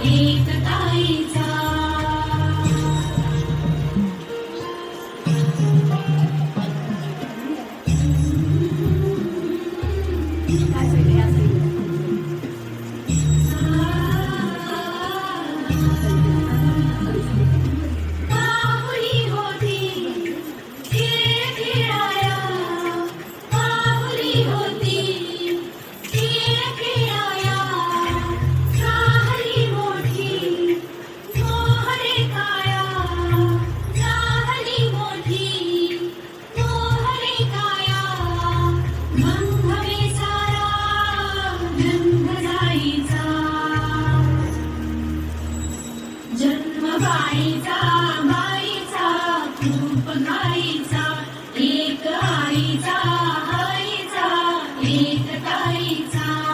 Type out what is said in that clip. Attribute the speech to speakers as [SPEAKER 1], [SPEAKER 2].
[SPEAKER 1] आईचा एक 可以。